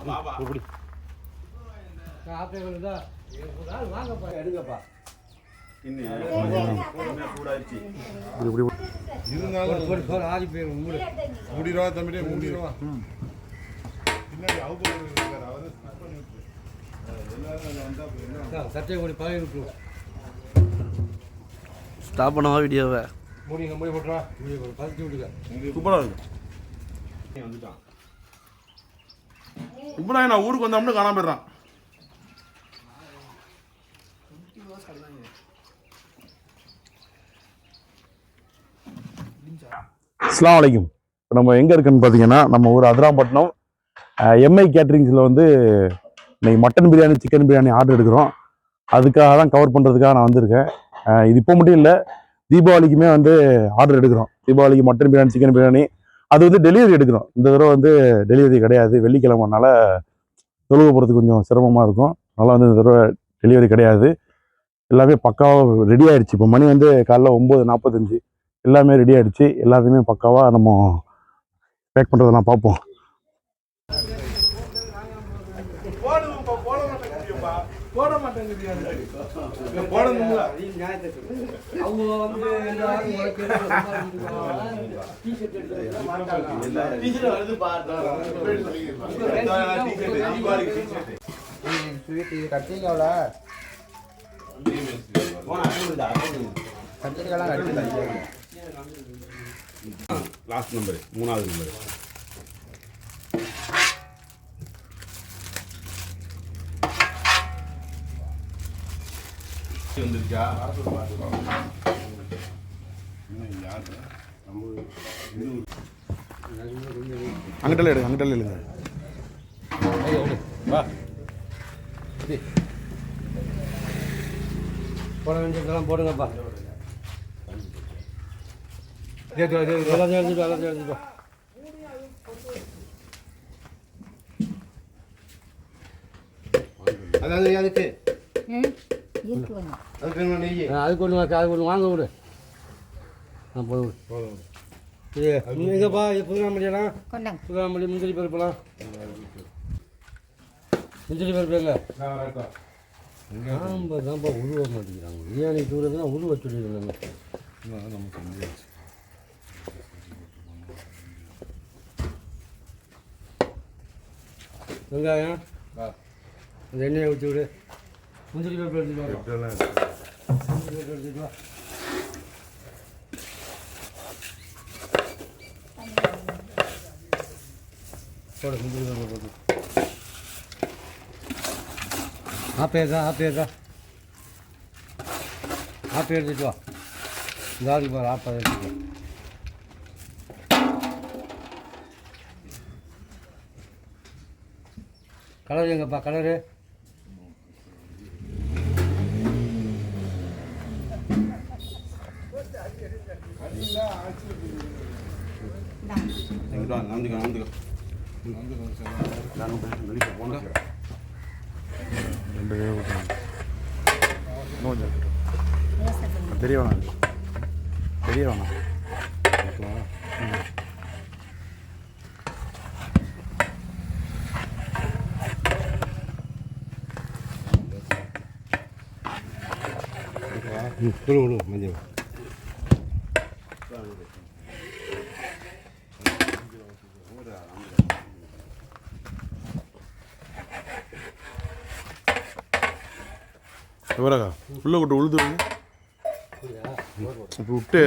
இப்படி வாங்கப்பா. எடுங்கப்பா. இருந்தாலும் ஆதி பேர் மூடு. மூடிடுவா தம்பிட்டே மூடிடுவா. பின்னாடி அவுத்து இருக்காரு. அவரு சட்டையை கொடி பழகி ஸ்டாப் பண்ணவா வீடியோவை மூடி மூடி போட்டுருவா மூடி போட்டு பழக்கி விட்டுக்க சூப்பராக இருக்கு. வந்துட்டான். இப்போ நான் ஊருக்கு வந்தோம்னு காணாம போயிடுறான். அஸ்லாம் வலைக்கும். இப்போ நம்ம எங்கே இருக்குன்னு பார்த்தீங்கன்னா நம்ம ஊர் அதிராம்பட்டினம் எம்ஐ கேட்ரிங்ஸில் வந்து இன்னைக்கு mutton biryani chicken biryani order எடுக்கிறோம். அதுக்காக தான் கவர் பண்ணுறதுக்காக நான் வந்திருக்கேன். இது இப்போ மட்டும் இல்லை தீபாவளிக்குமே வந்து ஆர்டர் எடுக்கிறோம். தீபாவளிக்கு மட்டன் பிரியாணி சிக்கன் பிரியாணி அது வந்து டெலிவரி எடுக்கணும் இந்த தடவை வந்து டெலிவரி கிடையாது வெள்ளிக்கிழமைனால தொழுக போகிறதுக்கு கொஞ்சம் சிரமமாக இருக்கும் அதனால் வந்து இந்த தடவை டெலிவரி கிடையாது எல்லாமே பக்காவாக ரெடி ஆகிடுச்சு இப்போ மணி வந்து காலைல ஒம்பது நாற்பத்தஞ்சு எல்லாமே ரெடி ஆகிடுச்சு எல்லாத்தையுமே பக்காவாக நம்ம பேக் பண்ணுறதெல்லாம் பார்ப்போம் போட மாட்டேங்குது போடணும்ல. அவங்க வந்து எல்லாரும் உனக்கு டிஷர்ட் எடுத்து மாட்டாங்க ஸ்வீட் இது கட்டிங்கல்ல கத்திரிக்காய்லாம் கட்டி லாஸ்ட் நம்பர் மூணாவது நம்பர் வந்துருச்சா அங்கிட்ட எடுங்க அங்கிட்ட எடுங்க போட வேண்டியதெல்லாம் போடுங்கப்பா. எல்லாத்தையும் எல்லாத்தையும் எழுதிட்டு அதாவது அதுக்கு அதுக்கு அதுக்கு ஒன்று அதுக்கு ஒன்று வாங்க விடு ஆ போடு விடு போதும் இது எங்கப்பா இது புதுநாமலியெல்லாம் கொண்டாங்க முந்திரி பருப்புலாம் முந்திரி பருப்பு எங்க ஆம்பா தான்ப்பா உருவ மாட்டேங்கிறாங்க பிரியாணி தூரதுன்னா உருவ சொல்லிடுறாங்க நமக்கு முடியாது வெங்காயம் இந்த எண்ணெயை ஊற்றி விடு முந்திரி பருப்பு எடுத்துட்டு வா இப்படியெல்லாம் முந்திரி பருப்பு எடுத்துட்டு வா போடு முந்திரி பருப்பு போடு ஆப்பேதா ஆப்பேதா ஆப்பே எடுத்துட்டு வா ஆளுக்கு பாரு ஆப்பா எடுத்துட்டு கலர் எங்கப்பா கலரு ரெண்டு பேரும் ஊற்றணும் இன்னும் கொஞ்சம் இருக்கட்டும். பெரிய வேணாம் பெரிய வேணாம் விடு விடு மஞ்சள் எவரகா உள்ள விட்டு உழுதுருங்க இப்படி விட்டு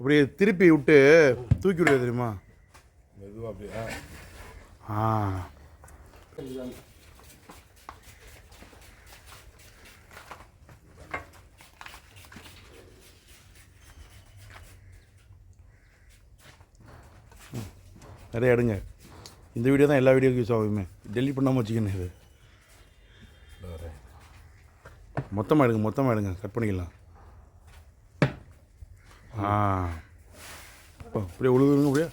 அப்படியே திருப்பி விட்டு தூக்கி விடுறது தெரியுமா? ஆ. நிறைய எடுங்க. இந்த வீடியோ தான் எல்லா வீடியோக்கும் யூஸ் ஆகுமே. டெலிட் பண்ணாமல் வச்சுக்கணும் இது. மொத்தமாக எடுங்க மொத்தமாக எடுங்க கட் பண்ணிக்கலாம். ஆ. அப்பா, அப்படியே உழுதுங்க அப்படியே.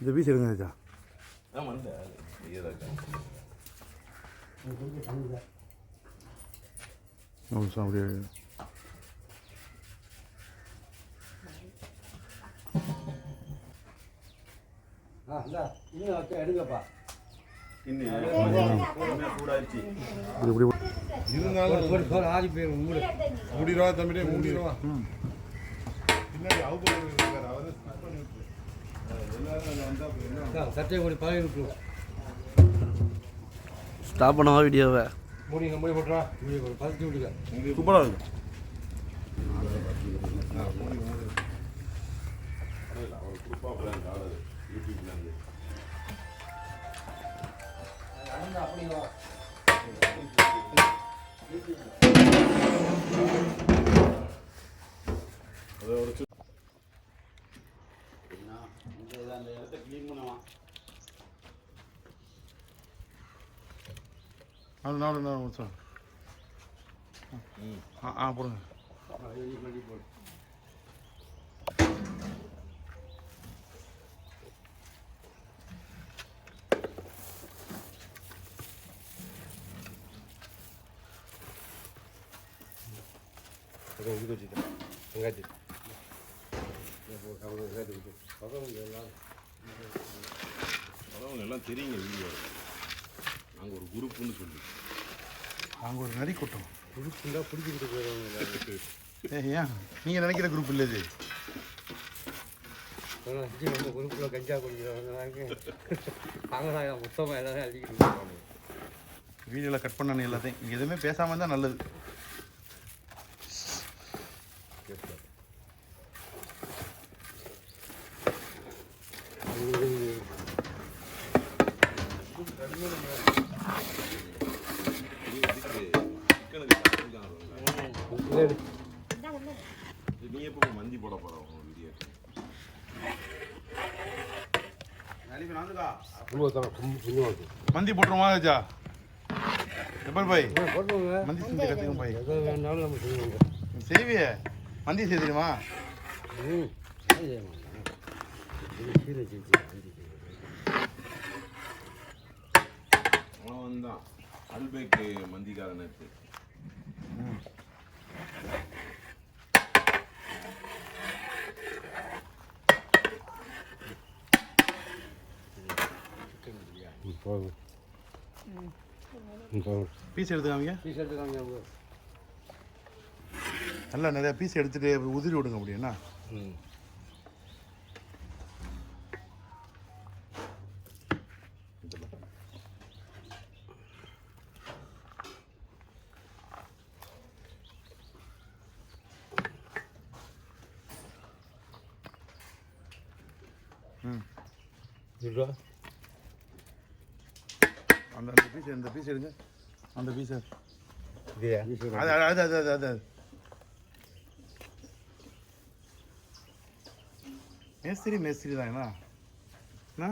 இந்த பீஸ் எடுங்க ராஜா அப்படியே எடுங்கப்பா. இருந்தாலும் ஆறி போயிடும் மூடு. மூடிடுவா தம்பிடே மூடிடுவா. பின்னாடி அவங்க இருக்காரு அவரு சட்டையை மூடி பழகி விட்டுருவோம் ஸ்டாப் பண்ணவா வீடியோவை? மூடிங்க மூடி போட்டுறா. மூடி போட்டு பதட்டி விட்டுக்க சூப்பராக இருக்கு அவர் குரூப்பா பிளான் ஆடுது யூடியூப்ல இருந்து அதை ஒரு சி- நாலு நாலு நாலு ஆ ஆ போடுங்க. அதை ஒதுக்கி வச்சுட்டேன் வெங்காயத்து வெங்காயத்து விட்டு பக்கம் எல்லாம் வரவங்க எல்லாம் தெரியுங்க வீடியோ நாங்கள் ஒரு குரூப்னு சொல்லி நாங்கள் ஒரு நரி கூட்டம் பிடிச்சிருந்தா பிடிச்சிக்கிட்டு போயிடுவாங்க ஏய் ஏன் நீங்கள் நினைக்கிற குரூப் இல்லை இது நம்ம குரூப்பில் கஞ்சா குடிக்கிறவங்க அவங்க மொத்தமாக எல்லாரும் இருக்காங்க வீடியோவில் கட் பண்ணணும் எல்லாத்தையும் நீங்கள் எதுவுமே பேசாமல் இருந்தால் நல்லது. நீ எப்போ மந்தி போட போகிற உங்க வீடியோ மந்தி போட்டுருமா ராஜா எப்பர் பாய். மந்தி செஞ்சு கற்றுக்கும் பாய் செய்வியே? மந்தி செய்ய தெரியுமா? ம். அவன் வந்தான். அல்பேக்கு மந்திக்காரன் நேற்று போதும் பீஸ் எடுத்துக்காமீங்க? பீஸ் எடுத்துக்காங்க நல்லா நிறைய பீஸ் எடுத்துட்டு உதிரி விடுங்க அப்படின்னா ம். ம். அந்த அந்த பீஸ் இந்த பீஸ் எடுங்க. அந்த பீஸ் இதே அது அது அது அது அது. மேஸ்திரி மேஸ்திரி தான் என்ன?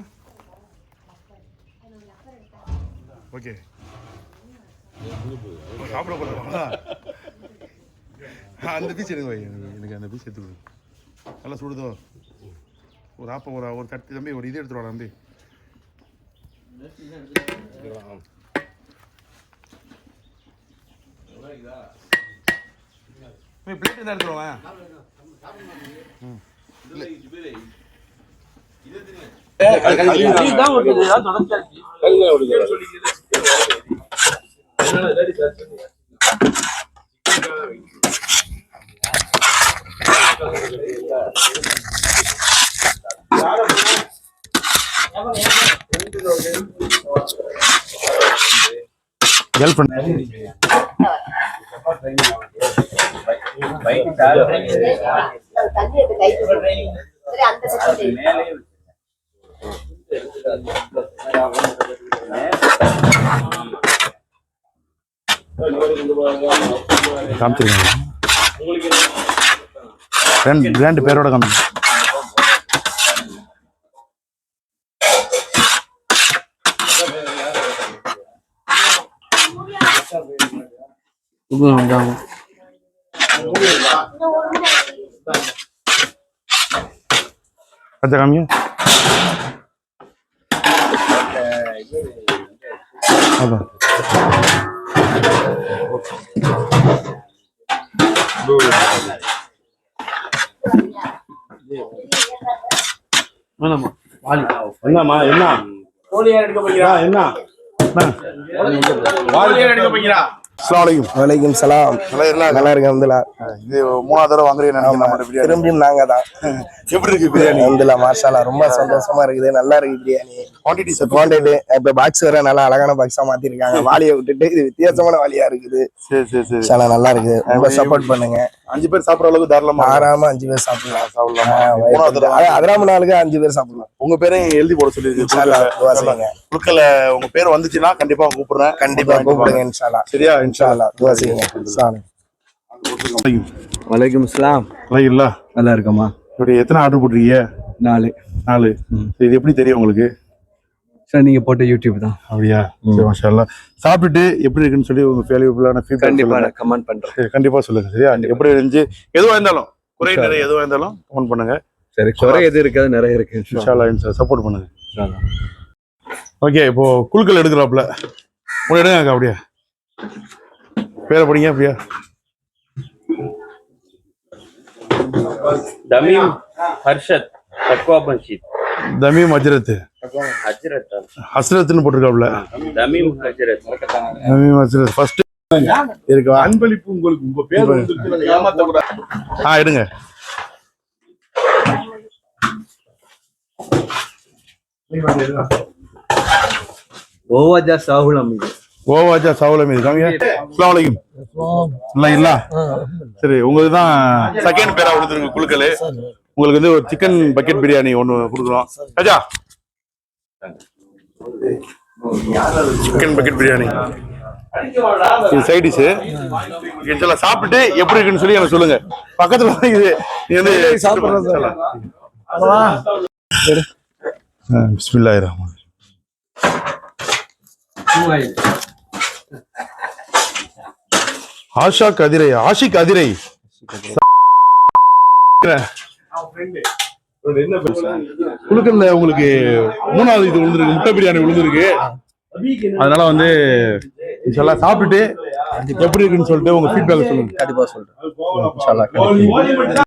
ஓகே. சாப்பிட போகிறதா அந்த பீஸ் எடுங்க. வை எனக்கு அந்த பீஸ் எடுத்து நல்லா சுடுதோ. ஒரு ஆப்பம் ஒரு ஒரு கட்டி தம்பி ஒரு இது எடுத்துட்டு வாடா தம்பி பிளேட் இருந்தா எடுத்துட்டு வாங்க. கேர்ள் ஃப்ரெண்ட் காமிச்சிருக்காங்க. ரெண்டு ரெண்டு பேரோட காமி அடுத்த காமிங்க அதான் வேணாமா வாலி என்னம்மா என்ன என்ன அஸ்ஸலாமு அலைக்கும் வலைக்கும் சலாம். நல்லா இருக்கேன் அப்துல்லா இது மூணாவது தடவை வாங்குறீங்க திரும்பியும் நாங்க தான். எப்படி இருக்கு பிரியாணி? அப்துல்லா மாஷாலா ரொம்ப சந்தோஷமா இருக்குது. நல்லா இருக்கு பிரியாணி. குவான்டிட்டி குவான்டிட்டி இப்ப பாக்ஸ் வேற நல்லா அழகான பாக்ஸா மாத்திருக்காங்க. வாளியை விட்டுட்டு இது வித்தியாசமான வாளியா இருக்குது. சரி சரி சரி. நல்லா இருக்கு ரொம்ப சப்போர்ட் பண்ணுங்க. அஞ்சு பேர் சாப்பிடுற அளவுக்கு தாராளமா ஆறாம அஞ்சு பேர் சாப்பிடலாம். சாப்பிடலாமா. ஆ, மூணாவது தடவை அது அதிராம நாளுக்கு அஞ்சு பேர் சாப்பிடலாம். உங்க பேரையும் எழுதி போட சொல்லிருக்கு இன்ஷால்லா, துவா செய்யுங்க. குழுக்கல உங்க பேர் வந்துச்சுன்னா கண்டிப்பா கூப்பிடுறேன். கண்டிப்பா கூப்பிடுங்க இன்ஷால்லா. சரியா? இன்ஷா இன்ஷால்லா. துவா செய்யுங்க. அஸ்ஸலாமு அலைக்கும். வலைக்கும் அல்லாஹ் இல்ல நல்லா இருக்கம்மா. இப்படி எத்தனை ஆர்டர் போட்டிருக்கீங்க? நாலு. நாலு. சரி, இது எப்படி தெரியும் உங்களுக்கு? சார் நீங்க போட்ட யூடியூப் தான். அப்படியா? சரி மாஷா. சாப்பிட்டுட்டு எப்படி இருக்குன்னு சொல்லி உங்க ஃபேவரபிளான கண்டிப்பா ஃபீட்பேக் நான் கமெண்ட் பண்றேன். சரி கண்டிப்பா சொல்லுங்க சரியா? எப்படி இருந்துச்சு? எதுவா இருந்தாலும் குறை நிறை எதுவா இருந்தாலும் ஃபோன் பண்ணுங்க. சரி குறை எது இருக்காது நிறைய இருக்கு. சப்போர்ட் பண்ணுங்க. ஓகே இப்போ குழுக்கள் எடுக்கிறாப்புல. உங்களை எடுங்க அப்படியா. பேரை படிங்க அப்படியா. தமீம் ஹர்ஷத் தக்வா பன்ஷீத் தமீம் அஜரத் அஜரத் ஹஸ்ரத்னு போட்டிருக்காப்ல தமீம் ஹஜரத். தமீம் ஹஸ்ரத் ஃபர்ஸ்ட் இருக்கா அன்பளிப்பு உங்களுக்கு உங்க பேர் ஆ எடுங்க. ஓவாஜா சாகுலம் இது. காமிங்க நல்லா இல்ல சரி உங்களுக்கு தான் செகண்ட் பேரா கொடுத்துருங்க குழுக்கள். உங்களுக்கு வந்து ஒரு சிக்கன் பக்கெட் பிரியாணி ஒன்று கொடுக்குறோம். ராஜா. சிக்கன் பக்கெட் பிரியாணி இது சைட் டிஷ் இதெல்லாம் சாப்பிட்டு எப்படி இருக்குன்னு சொல்லி எனக்கு சொல்லுங்க. பக்கத்துல இது வந்து பிஸ்மில்லாஹிர் ரஹ்மான் ஆஷாக் அதிரை ஆஷிக் அதிரை குழுக்கல்ல உங்களுக்கு மூணாவது இது விழுந்திருக்கு முட்டை பிரியாணி விழுந்திருக்கு அதனால வந்து இதெல்லாம் சாப்பிட்டுட்டு எப்படி இருக்குன்னு சொல்லிட்டு உங்க ஃபீட்பேக் சொல்லுங்க. கண்டிப்பா சொல்றேன். இன்ஷால்லா